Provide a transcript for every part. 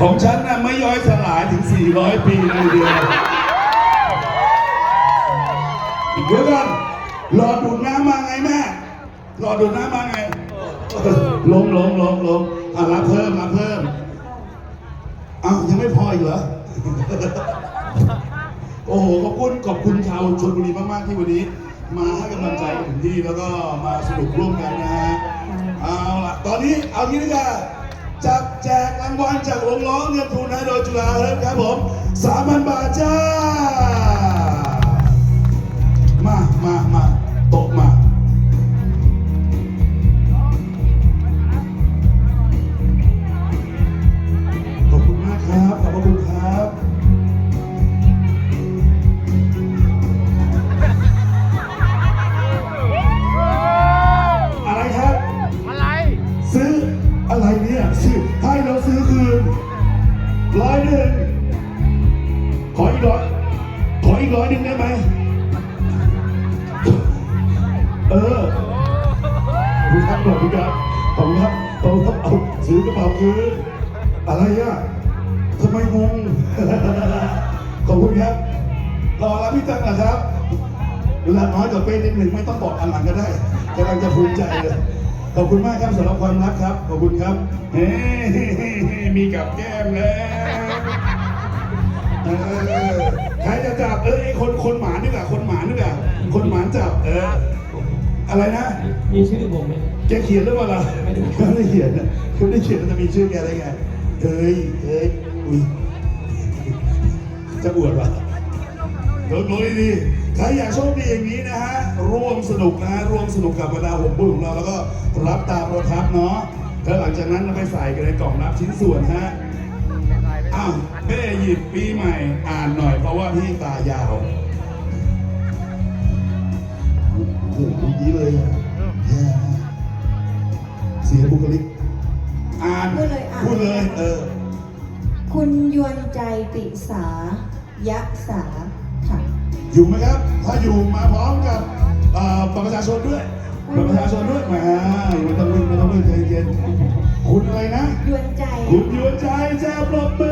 ของฉันน่ะไม่ย่อยสลายถึง 400 ปีเลยเดียวเดี๋ยวก่อนหลอดดูดน้ำมาไงแม่หลอดดูดน้ำมาไงลงลงลงลงอะรับเพิ่มรับเพิ่มอ้าวยังไม่พออีกเหรอโอ้โหขอบคุณขอบคุณชาวชลบุรีมากๆที่วันนี้ มาให้กำลังใจกันถึงที่แล้วก็มาสนุกร่วมกันนะฮะเอาล่ะตอนนี้เอางี้ดีกว่า จับแจกรางวัลจากวงล้อเงินทุนนะโดยจุฬาเฮิร์บครับผมสามพันบาทจ้า เนี่ยซื้อให้เราซื้อคืนร้อยหนึ่งขออีกร้อยขออีกร้อยหนึ่งได้ไหมเออคุณครับขอบคุณครับขอบคุณครับขอบคุณครับเอาซื้อกระเป๋าคืนอะไรอะทำไมงงขอบคุณครับรอรับพี่ตังนะครับเวลาน้อยกว่าเป้นิดหนึ่งไม่ต้องบอกอันหลังก็ได้กำลังจะภูมิใจเลย ขอบคุณมากครับสำหรับความรักครับ ขอบคุณครับเฮ้มีกับแก้มแล้วเออใครจะจับเออไอคนคนหมานี่แหละคนหมานี่แหละคนหมาจับเอออะไรนะ มีชื่อผมไหมแกเขียนหรือเปล่าล่ะเขาไม่ได้เขียนนะเขาไม่ได้เขียนมันจะมีชื่อแกได้ไงเฮ้ยเฮ้ยอุ้ยจะอวดวะโดนโดนดีๆ ใครอยากโชคดีอย่างนี้นะฮะ ร่วมสนุกนะฮะ ร่วมสนุกกับบรรดาหกบุญของเรา แล้วก็รับตามประทับเนาะ แล้วหลังจากนั้นเราไปใส่กันในกล่องรับชิ้นส่วนฮะ อ้าวเป้หยิบปีใหม่อ่านหน่อยเพราะว่าพี่ตายาวโอ้โหอย่างนี้เลยอะแย่มากเสียบุคลิก อ่านพูดเลยอ่าน พูดเลย เออ คุณยวนใจปิสายะสาค่ะ อยู่ไหมครับ ถ้าอยู่มาพร้อมกับเอ่อบัตรประชาชนด้วยบัตรประชาชนด้วยมาไม่ต้องรีบไม่ต้องรีบใจเย็นคุณอะไรนะยวนใจ คุณยวนใจแจ้ปรบมือ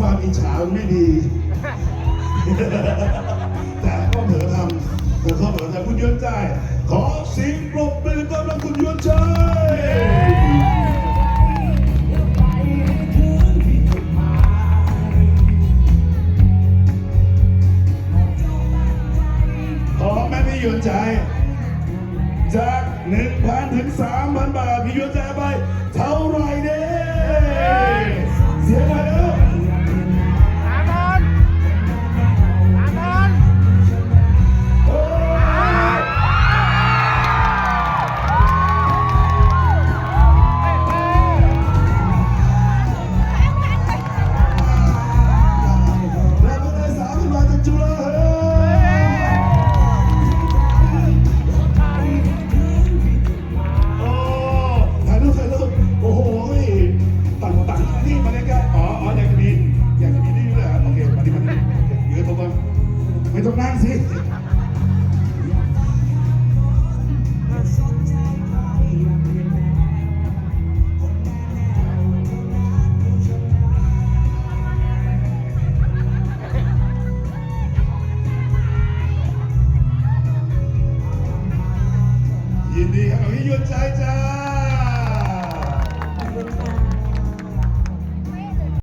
ความอิจฉามันไม่ดี แต่ก็เผลอทำแต่ก็เผลอทำคุณยวนใจ ขอเสิงปรบมือต้อนรับคุณยวนใจขอแม่พี่ยวนใจ จากหนึ่งพันถึงสามพันบาทพี่ยวนใจไป เท่าไหรเด้เยินดีครับพี่หยุดใจจ้า